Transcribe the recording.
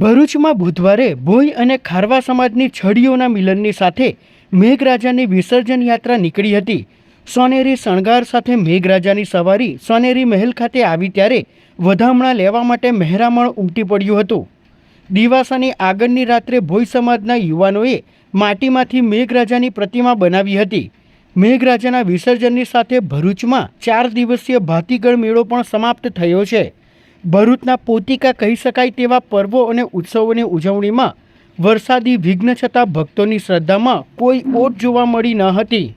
ભરૂચમાં બુધવારે ભોઈ અને ખારવા સમાજની છડીઓના મિલનની સાથે મેઘરાજાની વિસર્જન યાત્રા નીકળી હતી. સોનેરી શણગાર સાથે મેઘરાજાની સવારી સોનેરી મહેલ ખાતે આવી ત્યારે વધામણા લેવા માટે મહેરામણ ઉમટી પડ્યું હતું. દિવાસાની આગળની રાત્રે ભોઈ સમાજના યુવાનોએ માટીમાંથી મેઘરાજાની પ્રતિમા બનાવી હતી. મેઘરાજાના વિસર્જનની સાથે ભરૂચમાં ચાર દિવસીય ભાતીગળ મેળો પણ સમાપ્ત થયો છે. ભરૂચના પોતિકા કહી શકાય તેવા પર્વો અને ઉત્સવોની ઉજવણીમાં વરસાદી વિઘ્ન છતાં ભક્તોની શ્રદ્ધામાં કોઈ ઓટ જોવા મળી ન હતી.